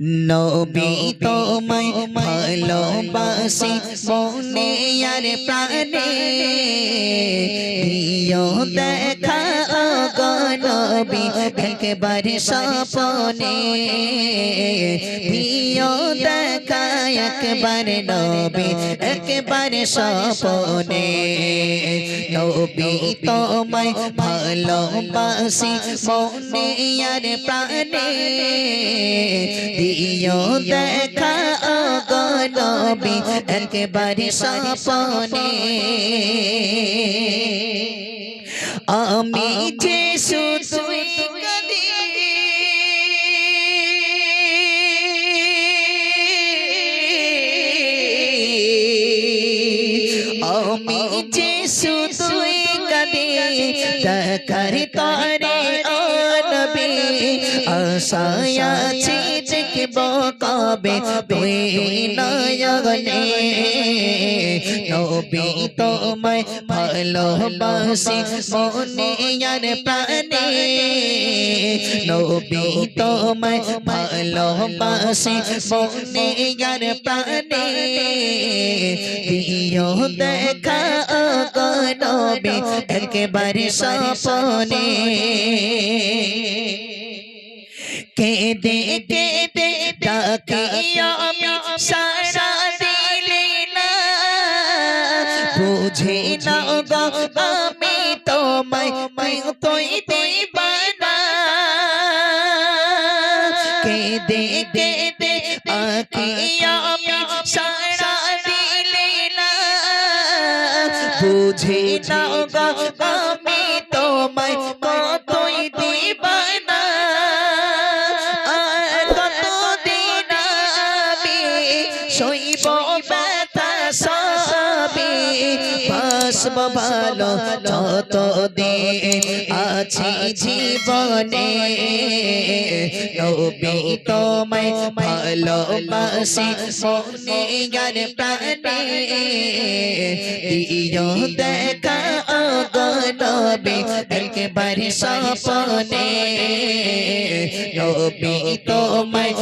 নবী তোমায় ভালোবাসি মনে আর প্রাণে দিও দেখা নবী একবারে স্বপনে দিও দেখা একবারে নবী, একবারে স্বপনে। নবী তোমায় ভালোবাসি মনে আর প্রাণে। দিও দেখা নবী, একবারে স্বপনে। আশায় আছি দেখব কবে? তুই নয়নে নবী তোমায় ভালোবাসি, মনে আর প্রাণে। নবী তোমায় ভালোবাসি, মনে আর প্রাণে। দিও দেখা নবী একেবারে স্বপনে। কেঁদে কেঁদে ডাকি আমি সারা দিলে না। বুঝে না গো, আমি তোমায় মাই তোই দিবানা কেঁদে কেঁদে আকি আমি সারা দিলে না। বুঝে না গো বাসব ভালো যতদিন আছি জীবনে, নবী তোমায় ভালোবাসি গার প্রাণে, দিও দেখা নবী, একেবারে স্বপনে, নবী তোমায়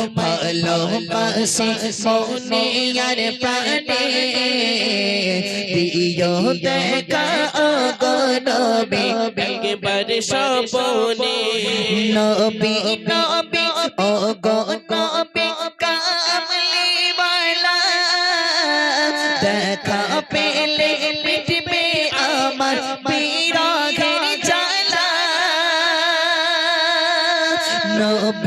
ভালোবাসি মনে আর প্রাণে দিও দেখা গো নবী একেবারে স্বপনে নবী নবী ও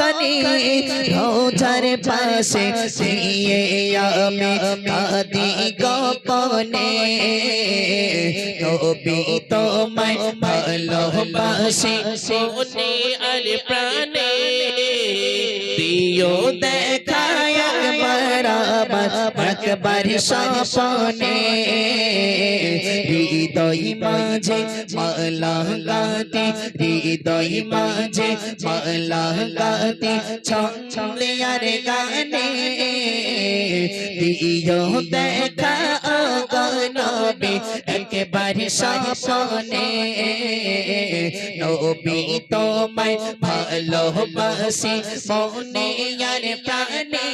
খানি রোজার পাশে দিয়ে আমি কাদি গোপনে। নবী তোমায় ভালোবাসি, মনে আর প্রাণে। দিও দেখা একবার আবার একবার হৃদয় মাঝে মালা গাতে হৃদয় মাঝে মালা গাতে ছলে আর গানে দিও দেখা গনবে একেবারে স্বপনে। নবী তোমায় ভালোবাসি, মনে আর প্রাণে।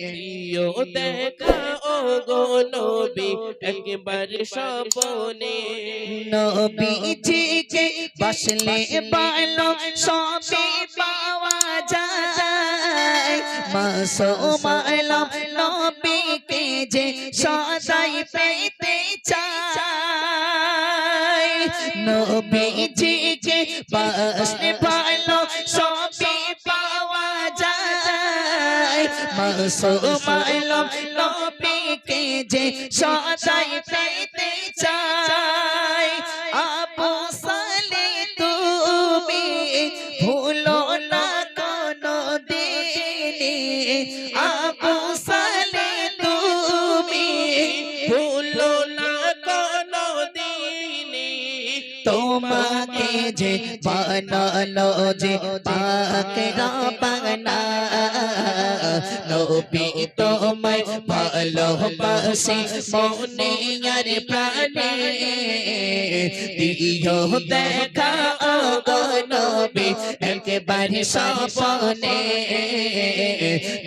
প্রিয় দেখা ও গো নবী একেবারে স্বপনে। নবীজিকে বসলে ভালো সবে পাওয়া যায়। মাসুম আলম নবীকে যে সদাই পেতে চায়। নবীজিকে বসলে ভালো সবে পাওয়া যায়। মাসুম আলম নবীকে যে সদাই পেতে চায় আবু সালে তুমি ভুলো না কোনো দিনে আবু সালে তুমি ভুলো না কোনো দিনই তোমাকে যে বানালো যে পাক রাবানা নবী তোমায় ভালোবাসি মনে আর প্রাণে দিও দেখা নবী একেবারে সপনে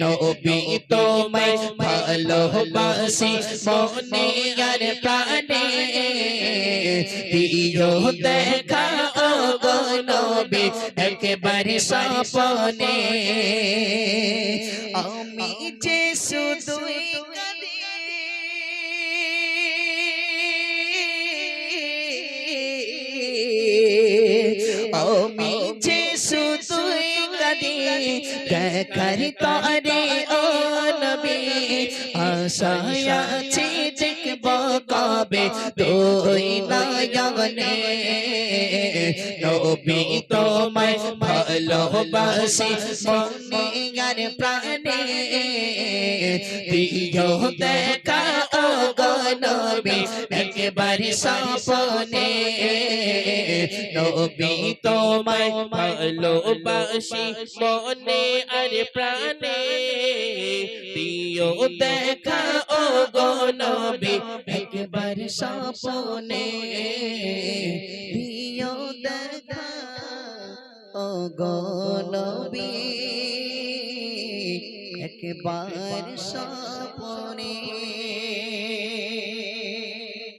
নবী তোমায় ভালোবাসি মনে আর প্রাণে দিও দেখা নবী একেবারে সপনে আমি যে শুধুই আমি যে শুধুই কাঁদি, দেখার তরে ও নবী, আশায় আছি দেখব কবে তুই নয়নে। নবী তোমায় ভালোবাসি মনে আর প্রাণে। দিও দেখা নবী, একেবারে সপনে নবী তোমায় ভালোবাসি মনে আর প্রাণে। দিও দেখা ও গো নবী একবার সপনে দিও দেখা ও গো নবী একবার সপনে